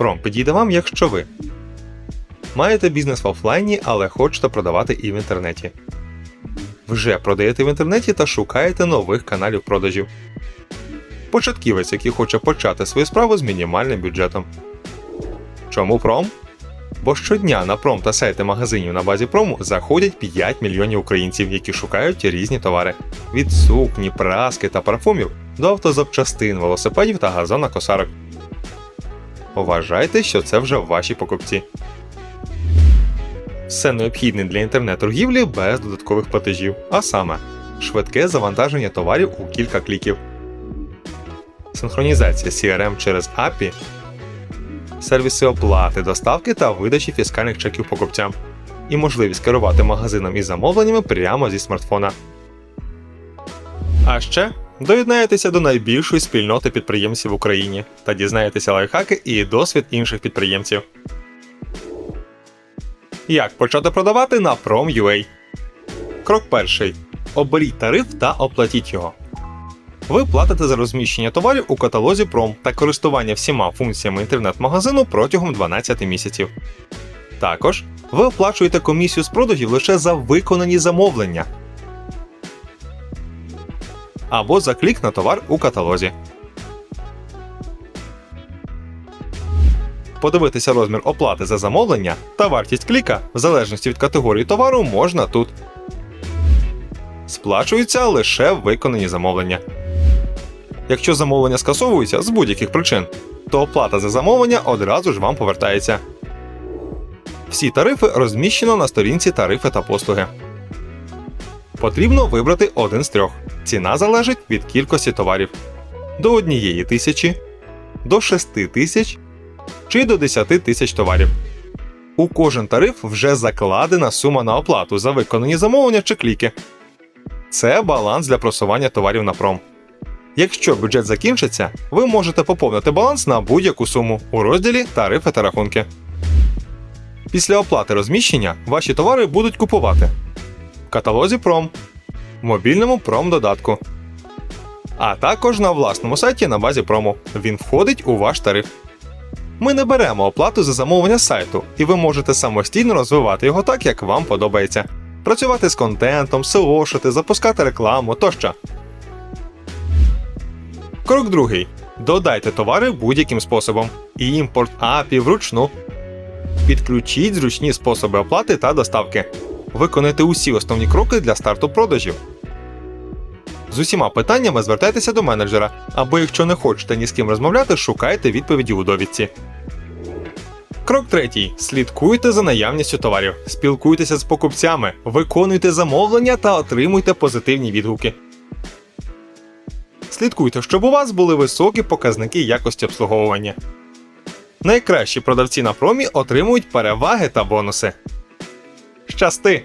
Пром підійде вам, якщо ви маєте бізнес в офлайні, але хочете продавати і в інтернеті. Вже продаєте в інтернеті та шукаєте нових каналів продажів. Початківець, який хоче почати свою справу з мінімальним бюджетом. Чому пром? Бо щодня на пром та сайти магазинів на базі прому заходять 5 мільйонів українців, які шукають різні товари: від сукні, праски та парфумів до автозапчастин, велосипедів та газонокосарок. Вважайте, що це вже ваші покупці. Все необхідне для інтернет-торгівлі без додаткових платежів, а саме швидке завантаження товарів у кілька кліків, синхронізація CRM через API, сервіси оплати, доставки та видачі фіскальних чеків покупцям, і можливість керувати магазином і замовленнями прямо зі смартфона. А ще доєднаєтеся до найбільшої спільноти підприємців в Україні та дізнаєтеся лайфхаки і досвід інших підприємців. Як почати продавати на Prom.ua? Крок перший. Оберіть тариф та оплатіть його. Ви платите за розміщення товарів у каталозі Prom та користування всіма функціями інтернет-магазину протягом 12 місяців. Також ви оплачуєте комісію з продажів лише за виконані замовлення або за клік на товар у каталозі. Подивитися розмір оплати за замовлення та вартість кліка в залежності від категорії товару можна тут. Сплачуються лише виконані замовлення. Якщо замовлення скасовується з будь-яких причин, то оплата за замовлення одразу ж вам повертається. Всі тарифи розміщено на сторінці тарифи та послуги. Потрібно вибрати один з трьох. Ціна залежить від кількості товарів до однієї тисячі, до 6 тисяч чи до 10 тисяч товарів. У кожен тариф вже закладена сума на оплату за виконані замовлення чи кліки. Це баланс для просування товарів на пром. Якщо бюджет закінчиться, ви можете поповнити баланс на будь-яку суму у розділі Тарифи та рахунки. Після оплати розміщення ваші товари будуть купувати в каталозі Пром, мобільному пром додатку, а також на власному сайті на базі промо. Він входить у ваш тариф. Ми не беремо оплату за замовлення сайту, і ви можете самостійно розвивати його так, як вам подобається. Працювати з контентом, SEOшити, запускати рекламу тощо. Крок другий. Додайте товари будь-яким способом. Імпорт, API вручну. Підключіть зручні способи оплати та доставки. Виконайте усі основні кроки для старту продажів. З усіма питаннями звертайтеся до менеджера, або якщо не хочете ні з ким розмовляти, шукайте відповіді у довідці. Крок третій. Слідкуйте за наявністю товарів, спілкуйтеся з покупцями, виконуйте замовлення та отримуйте позитивні відгуки. Слідкуйте, щоб у вас були високі показники якості обслуговування. Найкращі продавці на промі отримують переваги та бонуси. Щасти!